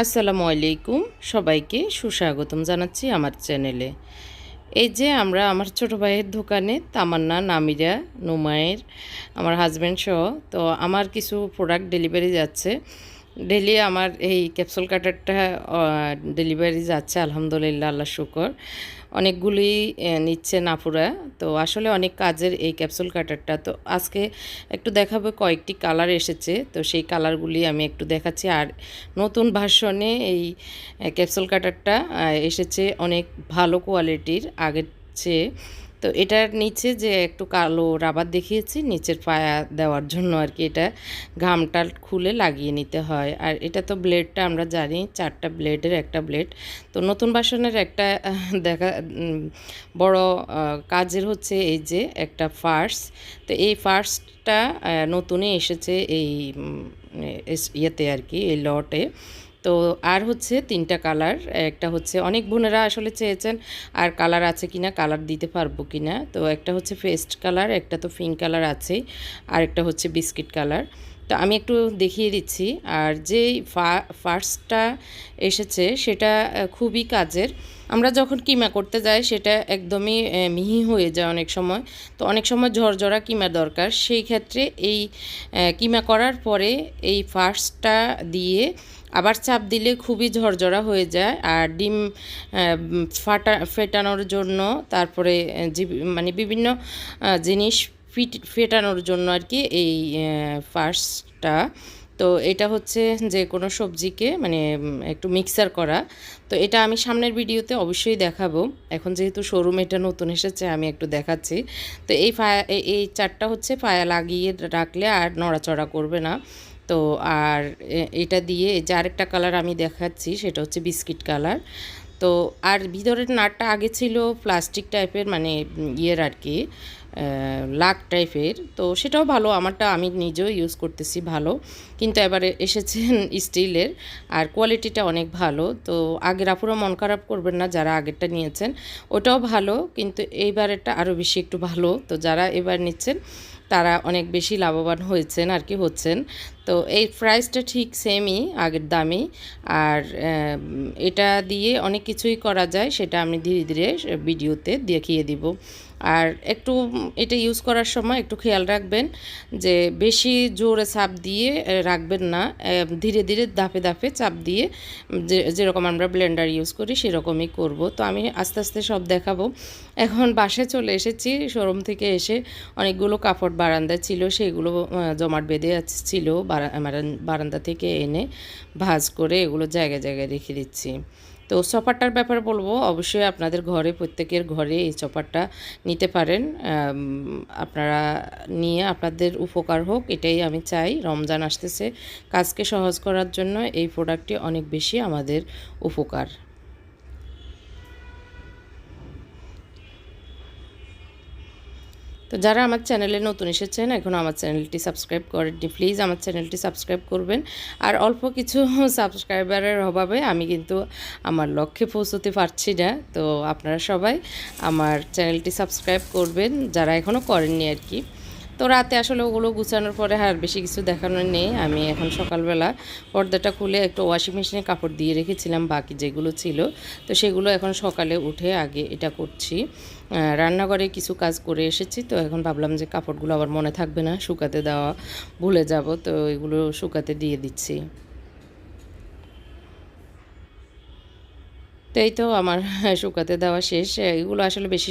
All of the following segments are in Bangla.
আসসালামু আলাইকুম। সবাইকে সুস্বাগতম জানাচ্ছি আমার চ্যানেলে। এই যে আমরা আমার ছোট ভাইয়ের দোকানে তামান্না, নামিরা, নুমায়ের, আমার হাজব্যান্ড সহ, তো আমার কিছু প্রোডাক্ট ডেলিভারি যাচ্ছে। ডেলি আমার এই ক্যাপসুল কাটারটা ডেলিভারি যাচ্ছে, আলহামদুলিল্লাহ, আল্লাহ শুকর। অনেকগুলি নিচ্ছে নাপুরা তো আসলে অনেক কাজের এই ক্যাপসুল কাটারটা। তো আজকে একটু দেখাবো, কয়েকটি কালার এসেছে। তো সেই কালারগুলি আমি একটু দেখাচ্ছি। আর নতুন ভার্সনে এই ক্যাপসুল কাটারটা এসেছে অনেক ভালো কোয়ালিটির। আগের চেয়ে তো এটার নিচে যে একটু কালো রাবার দেখিয়েছি, নিচের পায়া দেওয়ার জন্য আর কি এটা ঘামটা খুলে লাগিয়ে নিতে হয়। আর এটা তো ব্লেডটা আমরা জানি, চারটা ব্লেডের একটা ব্লেড। তো নতুন বাসনের একটা, দেখা বড় কাজের হচ্ছে এই যে একটা ফার্স। তো এই ফার্সটা নতুনই এসেছে এই ইয়েতে আর কি, এই লটে। তো আর হচ্ছে তিনটা কালার, একটা হচ্ছে অনেক বোনেরা আসলে চেয়েছেন আর কালার আছে কিনা, কালার দিতে পারব কিনা। তো একটা হচ্ছে ফেস্ট কালার, একটা তো পিঙ্ক কালার আছেই, আর একটা হচ্ছে বিস্কিট কালার। তো আমি একটু দেখিয়ে দিচ্ছি। আর যেই ফার্স্টটা এসেছে সেটা খুবই কাজের। আমরা যখন কিমা করতে যাই সেটা একদমই মিহি হয়ে যায় অনেক সময়। তো অনেক সময় ঝরঝরা কিমা দরকার। সেই ক্ষেত্রে এই কিমা করার পরে এই ফার্স্টটা দিয়ে আবার চাপ দিলে খুবই ঝরঝরা হয়ে যায় আর ডিম ফাটা, ফেটানোর জন্য তারপরে মানে বিভিন্ন জিনিস ফিট, ফেটানোর জন্য আর কি এই ফার্স্টটা তো এটা হচ্ছে যে কোনো সবজিকে মানে একটু মিক্সার করা। তো এটা আমি সামনের ভিডিওতে অবশ্যই দেখাবো। এখন যেহেতু শোরুম এটা নতুন এসেছে, আমি একটু দেখাচ্ছি। তো এই ফায়া, এই- চারটা হচ্ছে পায়া লাগিয়ে রাখলে আর নড়াচড়া করবে না। তো আর এটা দিয়ে যে আরেকটা কালার আমি দেখাচ্ছি, সেটা হচ্ছে বিস্কিট কালার তো আর ভিতরের নাটটা আগে ছিল প্লাস্টিক টাইপের মানে ইয়ের আর কি লাক টাইপের তো সেটাও ভালো, আমারটা আমি নিজেও ইউজ করতেছি ভালো। কিন্তু এবারে এসেছেন স্টিলের আর কোয়ালিটিটা অনেক ভালো। তো আগের আপুরা মন খারাপ করবেন না, যারা আগেরটা নিয়েছেন, ওটাও ভালো। কিন্তু এইবারেরটা আরও বেশি একটু ভালো। তো যারা এবার নিচ্ছেন তারা অনেক বেশি লাভবান হয়েছেন আর কি হচ্ছেন। তো এই প্রাইসটা ঠিক সেমই আগের দামই। আর এটা দিয়ে অনেক কিছুই করা যায়, সেটা আমি ধীরে ধীরে ভিডিওতে দেখিয়ে দিব। আর একটু এটা ইউজ করার সময় একটু খেয়াল রাখবেন যে বেশি জোরে চাপ দিয়ে রাখবেন না। ধীরে ধীরে দাপে দাপে চাপ দিয়ে যে, যেরকম আমরা ব্লেন্ডার ইউজ করি সেরকমই করব। তো আমি আস্তে আস্তে সব দেখাবো। এখন বাসে চলে এসেছি শোরুম থেকে এসে অনেকগুলো কাপড় বারান্দা ছিল, সেগুলো জমাট বেঁধে ছিল বারান্দা থেকে এনে ভাঁজ করে এগুলো জায়গায় জায়গায় রেখে দিচ্ছি। তো চপারটার ব্যাপারে বলব, অবশ্যই আপনাদের ঘরে, প্রত্যেকের ঘরে এই চপারটা নিতে পারেন। আপনারা নিয়ে আপনাদের উপকার হোক, এটাই আমি চাই। রমজান আসতেছে, কাজকে সহজ করার জন্য এই প্রোডাক্টটি অনেক বেশি আমাদের উপকার। তো যারা আমার চ্যানেলে নতুন এসেছেন এখনও আমার চ্যানেলটি সাবস্ক্রাইব করেননি, প্লিজ আমার চ্যানেলটি সাবস্ক্রাইব করবেন। আর অল্প কিছু সাবস্ক্রাইবারের অভাবে আমি কিন্তু আমার লক্ষ্যে পৌঁছতে পারছি না। তো আপনারা সবাই আমার চ্যানেলটি সাবস্ক্রাইব করবেন, যারা এখনও করেননি আর কি। তো রাতে আসলে ওগুলো গুছানোর পরে আর বেশি কিছু দেখানোর নেই। আমি এখন সকালবেলা পর্দাটা খুলে একটু ওয়াশিং মেশিনে কাপড় দিয়ে রেখেছিলাম, বাকি যেগুলো ছিল। তো সেগুলো এখন সকালে উঠে আগে এটা করছি। রান্নাঘরে কিছু কাজ করে এসেছি, তো এখন ভাবলাম যে কাপড়গুলো আবার মনে থাকবে না, শুকাতে দেওয়া ভুলে যাব, তো এগুলো শুকাতে দিয়ে দিচ্ছি। তো এই তো আমার শুকাতে দেওয়া শেষ। এগুলো আসলে বেশি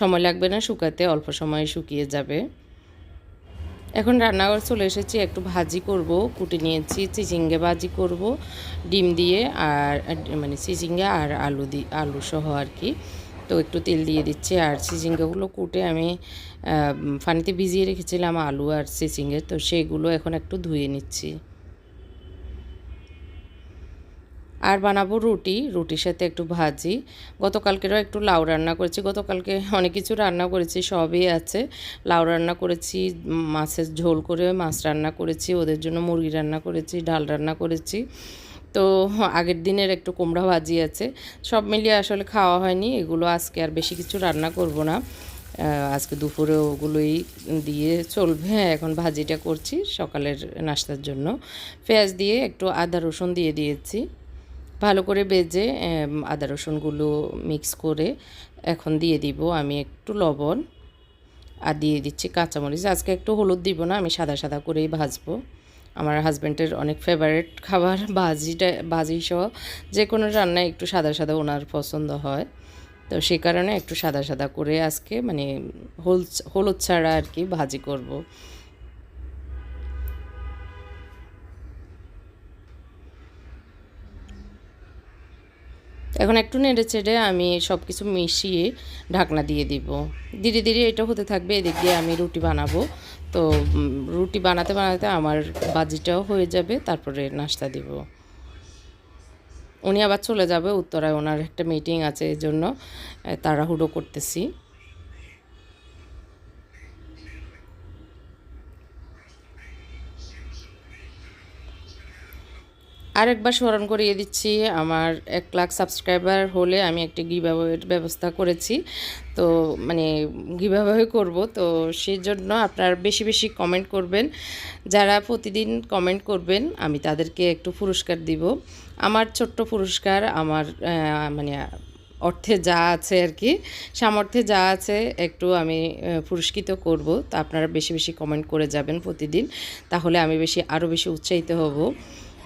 সময় লাগবে না, শুকাতে অল্প সময়ে শুকিয়ে যাবে। এখন রান্নাঘর চলে এসেছি, একটু ভাজি করব, কুটে নিয়েছি, চিচিঙ্গে ভাজি করব, ডিম দিয়ে আর মানে চিচিঙ্গে আর আলু দি, আলু সহ আর কি। তো একটু তেল দিয়ে দিচ্ছি আর চিচিঙ্গাগুলো কুটে আমি পানিতে ভিজিয়ে রেখেছিলাম আলু আর চিচিঙ্গে, তো সেগুলো এখন একটু ধুয়ে নিচ্ছি। আর বানাবো রুটি, রুটির সাথে একটু ভাজি। গতকালকেরও একটু লাউ রান্না করেছি। গতকালকে অনেক কিছু রান্না করেছি, সবই আছে। লাউ রান্না করেছি, মাছের ঝোল করে মাছ রান্না করেছি, ওদের জন্য মুরগি রান্না করেছি, ডাল রান্না করেছি। তো আগের দিনের একটু কুমড়া ভাজি আছে। সব মিলিয়ে আসলে খাওয়া হয়নি, এগুলো আজকে আর বেশি কিছু রান্না করব না। আজকে দুপুরে ওগুলোই দিয়ে চলবে। এখন ভাজিটা করছি সকালের নাস্তার জন্য। পেঁয়াজ দিয়ে একটু আদা রসুন দিয়ে দিয়েছি। ভালো করে বেজে আদা রসুনগুলো মিক্স করে এখন দিয়ে দিব আমি একটু লবণ আর দিয়ে দিচ্ছি কাঁচামরিচ। আজকে একটু হলুদ দিব না, আমি সাদা সাদা করেই ভাজবো। আমার হাজব্যান্ডের অনেক ফেভারিট খাবার ভাজিটা, ভাজি সহ যে কোনো রান্নায় একটু সাদা সাদা ওনার পছন্দ হয়। তো সে কারণে একটু সাদা সাদা করে আজকে মানে হল হলুদ ছাড়া আর কি ভাজি করব। এখন একটু নেড়ে চেড়ে আমি সব কিছু মিশিয়ে ঢাকনা দিয়ে দিব। ধীরে ধীরে এটা হতে থাকবে, এদিক দিয়ে আমি রুটি বানাবো। তো রুটি বানাতে বানাতে আমার বাজিটাও হয়ে যাবে, তারপরে নাস্তা দিব। উনি আবার চলে যাবে, উত্তরায় ওনার একটা মিটিং আছে এই জন্য তারা হুডো করতেছি। আরেকবার স্মরণ করিয়ে দিচ্ছি, আমার এক লাখ সাবস্ক্রাইবার হলে আমি একটি গিভাওয়ের ব্যবস্থা করেছি। তো মানে গিভাওয়ে করব, তো সেই জন্য আপনার বেশি বেশি কমেন্ট করবেন। যারা প্রতিদিন কমেন্ট করবেন, আমি তাদেরকে একটু পুরস্কার দিব। আমার ছোট্ট পুরস্কার, আমার মানে অর্থে যা আছে আর কি সামর্থ্যে যা আছে একটু আমি পুরস্কৃত করব। তো আপনারা বেশি বেশি কমেন্ট করে যাবেন প্রতিদিন, তাহলে আমি বেশি আরও বেশি উৎসাহিত হব।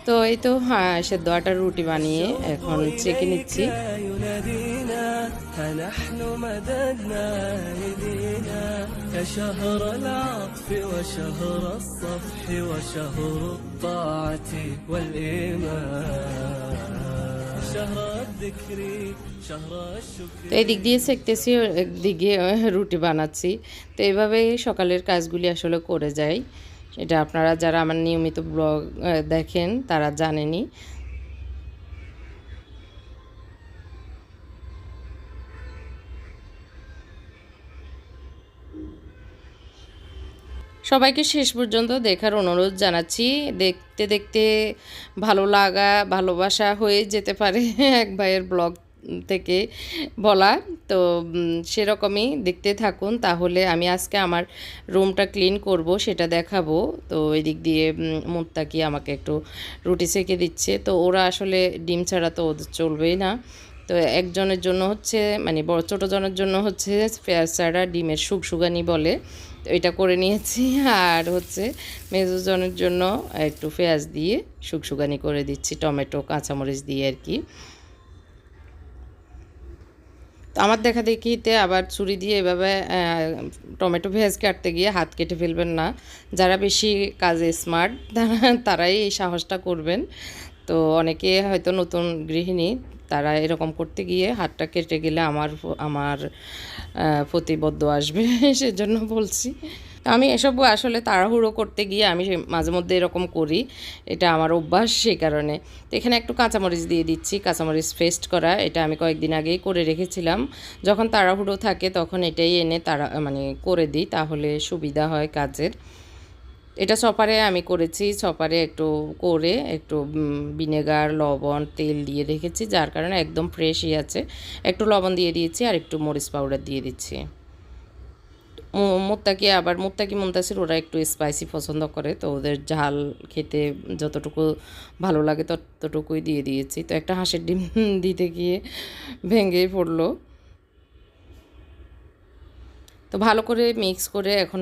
তো এই তো হ্যাঁ সে দোয়াটার রুটি বানিয়ে এখন চেকে নিচ্ছি ينادينا ها نحن مددنا ايدينا يا شهر العطف وشهر الصفح وشهر الطاعة والإيمان شهر الذكر شهر الشكر তো এই দিক দিয়ে সেকতেছি একদিকে রুটি বানাচ্ছি তো এইভাবেই সকালের কাজগুলি আসলে করে যাই এটা আপনারা যারা আমার নিয়মিত ব্লগ দেখেন, তারা জানেনই সবাইকে শেষ পর্যন্ত দেখার অনুরোধ জানাচ্ছি। দেখতে দেখতে ভালো লাগা, ভালোবাসা হয়ে যেতে পারে এক ভাইয়ের ব্লগ থেকে বলা, তো সেরকমই দেখতে থাকুন। তাহলে আমি আজকে আমার রুমটা ক্লিন করব, সেটা দেখাবো। তো এই দিক দিয়ে মুত্তাকি আমাকে একটু রুটি সেকে দিচ্ছে। তো, ওরা আসলে ডিম ছাড়া তো ওদের চলবেই না। তো, একজনের জন্য হচ্ছে মানে বড়, ছোটো জনের জন্য হচ্ছে পেঁয়াজ ছাড়া ডিমের সুখ সুগানি বলে। তো, এটা করে নিয়েছি। আর হচ্ছে মেজোজনের জন্য একটু পেঁয়াজ দিয়ে সুখ সুগানি করে দিচ্ছি, টমেটো, কাঁচামরিচ দিয়ে আর কি। আমার দেখা দেখিতে আবার ছুরি দিয়ে এভাবে টমেটো ভেজ কাটতে গিয়ে হাত কেটে ফেলবেন না। যারা বেশি কাজে স্মার্ট তারাই এই সাহসটা করবেন। তো অনেকে হয়তো নতুন গৃহিণী, তারা এরকম করতে গিয়ে হাতটা কেটে গেলে আমার আমার প্রতিবদ্ধ আসবে। সেজন্য বলছি। আমি এসব আসলে তাড়াহুড়ো করতে গিয়ে আমি মাঝে মধ্যে এরকম করি। এটা আমার অভ্যাস সেই কারণে। তো এখানে একটু কাঁচামরিচ দিয়ে দিচ্ছি, কাঁচামরিচ পেস্ট করা। এটা আমি কয়েকদিন আগেই করে রেখেছিলাম। যখন তাড়াহুড়ো থাকে তখন এটাই এনে তারা মানে করে দিই তাহলে সুবিধা হয় কাজের। এটা সপারে আমি করেছি, সপারে একটু করে একটু ভিনেগার, লবণ, তেল দিয়ে রেখেছি, যার কারণে একদম ফ্রেশই আছে। একটু লবণ দিয়ে দিয়েছি আর একটু মরিচ পাউডার দিয়ে দিচ্ছি। মুত্তাকি আবার মুত্তাকি মুন্তাসির ওরা একটু স্পাইসি পছন্দ করে, তো ওদের ঝাল খেতে যতটুকু ভালো লাগে ততটুকুই দিয়ে দিয়েছি। তো একটা হাঁসের ডিম দিতে গিয়ে ভেঙেই পড়ল। তো ভালো করে মিক্স করে এখন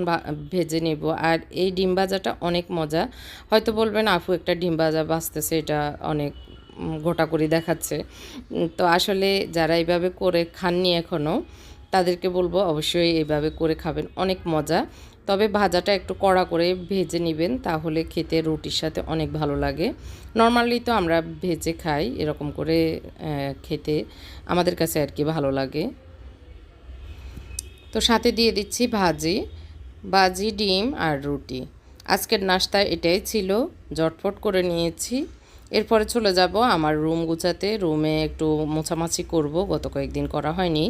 ভেজে নেব। আর এই ডিম ভাজাটা অনেক মজা। হয়তো বলবেন, আপু, একটা ডিম ভাজা বাঁচতেছে এটা অনেক গোটা করে দেখাচ্ছে। তো আসলে যারা এইভাবে করে খাননি এখনও তাদেরকে বলব অবশ্যই এইভাবে করে খাবেন, অনেক মজা। তবে ভাজাটা একটু কড়া করে ভেজে নেবেন, তাহলে খেতে রুটির সাথে অনেক ভালো লাগে। নর্মালি তো আমরা ভেজে খাই এরকম করে খেতে। আমাদের কাছে আর কি ভালো লাগে। তো সাথে দিয়ে দিচ্ছি ভাজি ভাজি, ডিম আর রুটি। আজকের নাস্তা এটাই ছিল জটফট করে নিয়েছি। এরপরে চলে যাব আমার রুম গুছাতে। রুমে একটু মোছামাছি করব, গত কয়েকদিন করা হয়নি।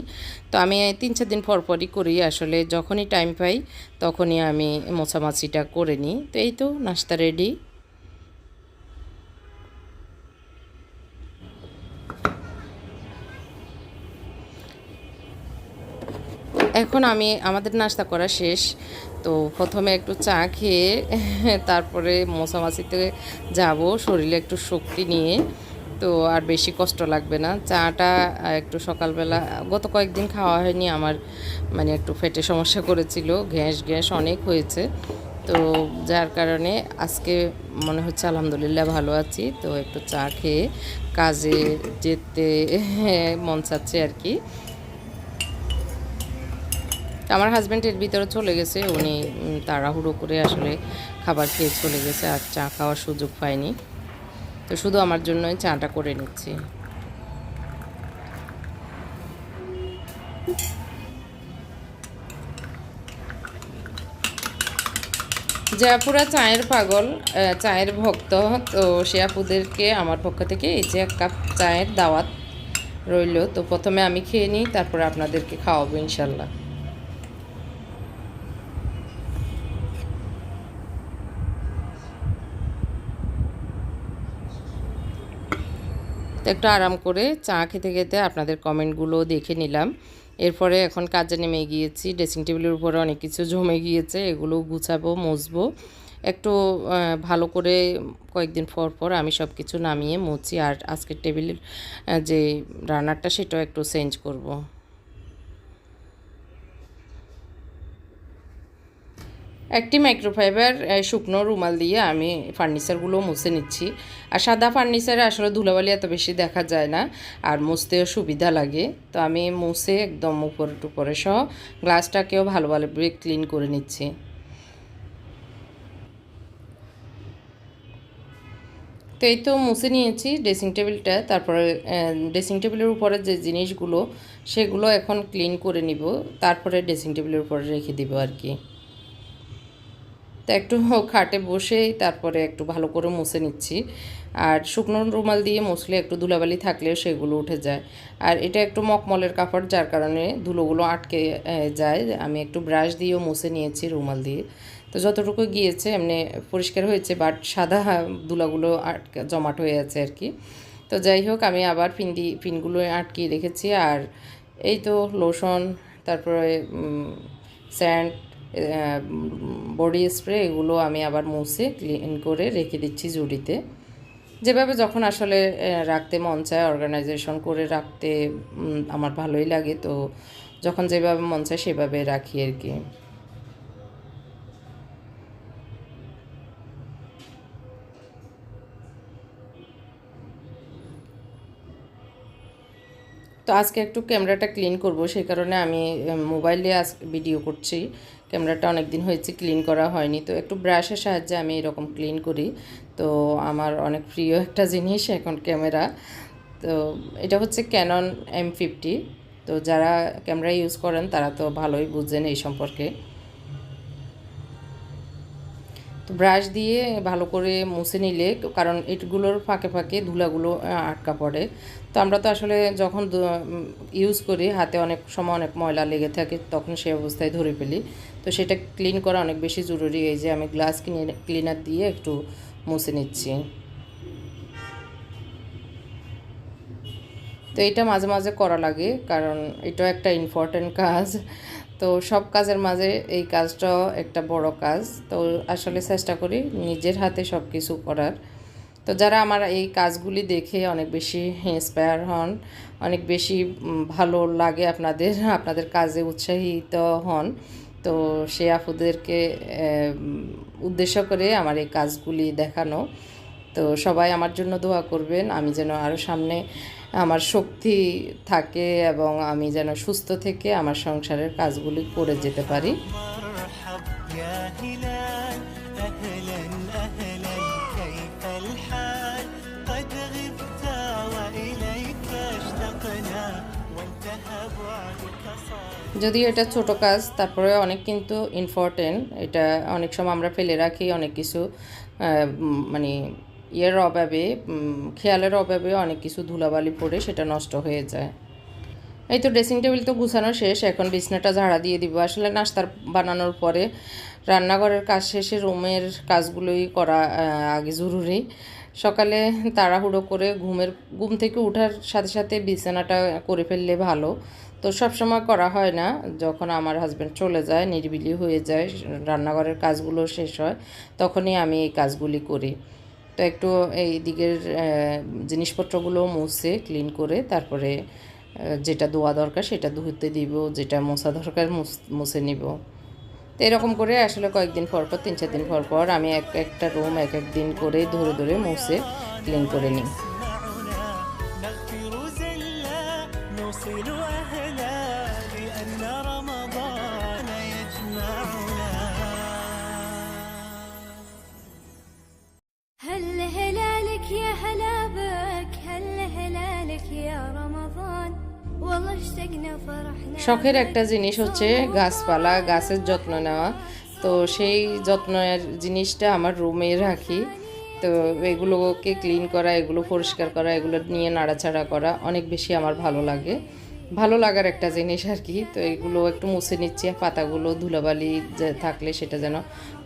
তো আমি তিন চার দিন পরপরই করি, আসলে যখনই টাইম পাই তখনই আমি মোছামাছিটা করে নিই। তো এই তো, নাস্তা রেডি এখন আমি, আমাদের নাস্তা করা শেষ। তো প্রথমে একটু চা খেয়ে, তারপরে মশামাছিতে যাব, শরীরে একটু শক্তি নিয়ে। তো আর বেশি কষ্ট লাগবে না। চাটা একটু সকালবেলা, গত কয়েকদিন খাওয়া হয়নি, আমার মানে একটু ফেটে সমস্যা করেছিল, গ্যাস গ্যাস অনেক হয়েছে। তো যার কারণে আজকে মনে হচ্ছে আলহামদুলিল্লাহ ভালো আছি। তো একটু চা খেয়ে কাজে যেতে মন চাচ্ছে আর কি। আমার হাজব্যান্ড এর ভিতরে চলে গেছে, উনি তাড়াহুড়ো করে আসলে খাবার খেয়ে চলে গেছে আর চা খাওয়ার সুযোগ পায়নি। তো শুধু আমার জন্যই চাটা করে নিচ্ছি। যে আপুরা চায়ের পাগল চায়ের ভক্ত, তো সে আপুদেরকে, আমার পক্ষ থেকে এই যে এক কাপ চায়ের দাওয়াত রইল। তো প্রথমে আমি খেয়ে নিই, তারপরে আপনাদেরকে খাওয়াবো ইনশাল্লাহ। তো একটু আরাম করে চা খেতে খেতে আপনাদের কমেন্টগুলো দেখে নিলাম এরপরে এখন কাজে নেমে গিয়েছি, ড্রেসিং টেবিলের উপরে অনেক কিছু জমে গিয়েছে, এগুলো গুছাবো, মুছবো একটু ভালো করে কয়েকদিন পর পর আমি সব কিছু নামিয়ে মুছি, আর আজকের টেবিলের যে রান্নারটা সেটাও একটু চেঞ্জ করব। একটি মাইক্রোফাইবার শুকনো রুমাল দিয়ে আমি ফার্নিচারগুলো মুছে নিচ্ছি। আর সাদা ফার্নিচারে আসলে ধুলাবালি এত বেশি দেখা যায় না, আর মুছতেও সুবিধা লাগে। তো আমি মুছে একদম উপরে টুপরে সহ গ্লাসটাকেও ভালো ভালোভাবে ক্লিন করে নিচ্ছি। তো এই তো মুছে নিয়েছি ড্রেসিং টেবিলটা তারপরে ড্রেসিং টেবিলের উপরে যে জিনিসগুলো, সেগুলো এখন ক্লিন করে নিব। তারপরে ড্রেসিং টেবিলের উপরে রেখে দিব আর কি। তো একটু খাটে বসেই তারপরে একটু ভালো করে মুছে নিচ্ছি। আর শুকনো রুমাল দিয়ে মুছলে একটু ধুলাবালি থাকলেও সেগুলো উঠে যায়। আর এটা একটু মকমলের কাপড়, যার কারণে ধুলোগুলো আটকে যায়। আমি একটু ব্রাশ দিয়েও মুছে নিয়েছি রুমাল দিয়ে। তো যতটুকু গিয়েছে এমনি পরিষ্কার হয়েছে, বাট সাদা ধুলাগুলো আটকে, জমাট হয়ে আছে আর কি। তো যাই হোক, আমি আবার পিন দি পিনগুলো আটকিয়ে রেখেছি। আর এই তো লোশন তারপরে স্যান্ড বডি স্প্রে এগুলো আমি আবার মুছে ক্লিন করে রেখে দিচ্ছি জুড়িতে। যেভাবে যখন আসলে রাখতে মন চায় অর্গানাইজেশন করে রাখতে আমার ভালোই লাগে। তো যখন যেভাবে মন চায় সেভাবে রাখি আর কি। তো আজকে একটু ক্যামেরাটা ক্লিন করব, সেই কারণে আমি মোবাইলে আজ ভিডিও করছি। ক্যামেরাটা অনেক দিন হয়েছে ক্লিন করা হয়নি। তো একটু ব্রাশের সাহায্যে আমি এরকম ক্লিন করি। তো আমার অনেক প্রিয় একটা জিনিস এখন ক্যামেরা। তো এটা হচ্ছে ক্যানন এম ফিফটি তো যারা ক্যামেরা ইউজ করেন, তারা তো ভালোই বুঝেন এই সম্পর্কে। তো ব্রাশ দিয়ে ভালো করে মুছে নিলে, কারণ এটগুলোর ফাঁকে ফাঁকে ধুলাগুলো আটকা পড়ে। তো আমরা তো আসলে যখন ইউজ করি, হাতে অনেক সময় অনেক ময়লা লেগে থাকে, তখন সেই অবস্থায় ধরে ফেলি। তো সেটা ক্লিন করা অনেক বেশি জরুরি। এই যে আমি গ্লাস ক্লিনার দিয়ে একটু মুছে নিচ্ছি। তো এটা মাঝে মাঝে করা লাগে, কারণ এটাও একটা ইম্পর্ট্যান্ট কাজ। তো সব কাজের মাঝে এই কাজটাও একটা বড় কাজ। তো আসলে চেষ্টা করি নিজের হাতে সব কিছু করার। তো যারা আমার এই কাজগুলি দেখে অনেক বেশি ইন্সপায়ার হন, অনেক বেশি ভালো লাগে আপনাদের আপনাদের কাজে উৎসাহিত হন তো সে আপুদেরকে উদ্দেশ্য করে আমার এই কাজগুলি দেখানো। তো সবাই আমার জন্য দোয়া করবেন, আমি যেন আরও সামনে আমার শক্তি থাকে এবং আমি যেন সুস্থ থেকে আমার সংসারের কাজগুলি করে যেতে পারি। যদিও এটা ছোট কাজ তারপরে অনেক কিন্তু ইম্পর্টেন্ট এটা অনেক সময় আমরা ফেলে রাখি, অনেক কিছু মানে ইয়ের অভাবে খেয়ালের অভাবে অনেক কিছু ধুলাবালি পড়ে সেটা নষ্ট হয়ে যায়। এই তো ড্রেসিং টেবিল তো গুছানো শেষ, এখন বিছনাটা ঝাড়া দিয়ে দিব। আসলে নাস্তার বানানোর পরে রান্নাঘরের কাজ শেষে রুমের কাজগুলোই করা আগে জরুরি। সকালে তাড়াহুড়ো করে ঘুমের, ঘুম থেকে ওঠার সাথে সাথে বিছানাটা করে ফেললে ভালো। তো সব সময় করা হয় না। যখন আমার হাজব্যান্ড চলে যায়, নিরিবিলি হয়ে যায়, রান্নাঘরের কাজগুলো শেষ হয়, তখনই আমি এই কাজগুলি করি। তো একটু এই দিকের জিনিসপত্রগুলো মুছে ক্লিন করে তারপরে যেটা ধোয়া দরকার সেটা ধুতে দিব, যেটা মোছা দরকার মুছে নিব। তো এরকম করে আসলে কয়েকদিন পর পর, তিন চার দিন পর পর আমি এক একটা রুম এক এক দিন করে ধরে ধরে মুছে ক্লিন করে নিই। نوصل أهلا لأن رمضان يجمعنا هل هلالك يا هلا بك هل هلالك يا رمضان والله اشتقنا فرحنا শখের একটা জিনিস হচ্ছে গাছপালা গাছের যত্ন নেওয়া তো সেই যত্নের জিনিসটা আমার রুমে রাখি তো এগুলোকে ক্লিন করা, এগুলো পরিষ্কার করা, এগুলো নিয়ে নাড়াচাড়া করা অনেক বেশি আমার ভালো লাগে। ভালো লাগার একটা জিনিস আর কি, তো এগুলো একটু মুছে নিচ্ছি, পাতাগুলো ধুলাবালি থাকলে সেটা যেন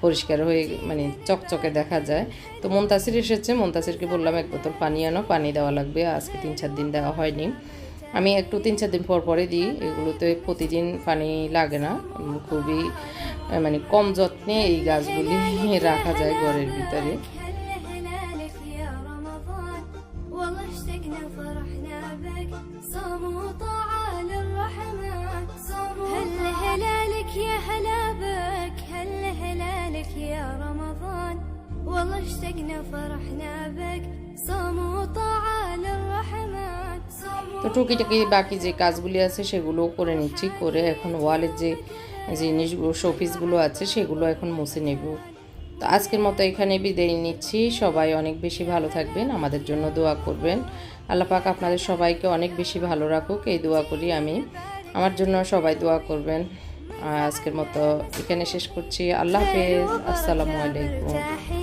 পরিষ্কার হয়ে মানে চকচকে দেখা যায়। তো মন্তাসির এসেছে, মন্তাসিরকে বললাম, এক বোতল পানি আনো, পানি দেওয়া লাগবে, আজকে তিন চার দিন দেওয়া হয়নি। আমি একটু তিন চার দিন পর পরে দিই, এগুলোতে প্রতিদিন পানি লাগে না। খুবই মানে কম যত্নে এই গাছগুলি রাখা যায় ঘরের ভিতরে। والله اشتقنا فرحنا بك صوم وطاعة للرحمن صوم তো টুকিটাকি বাকি যে কাজগুলি আছে সেগুলো করে নিচ্ছি করে এখন ওয়ালের যে জিনিসগুলো শোপিসগুলো আছে সেগুলো এখন মুছে নেব তো আজকের মতো এখানে বিদায় নিচ্ছি সবাই অনেক বেশি ভালো থাকবেন আমাদের জন্য দোয়া করবেন আল্লাহ পাক আপনাদের সবাইকে অনেক বেশি ভালো রাখুক এই দোয়া করি আমি আমার জন্য সবাই দোয়া করবেন আর আজকের মতো এখানে শেষ করছি আল্লাহ হাফেজ আসসালামু আলাইকুম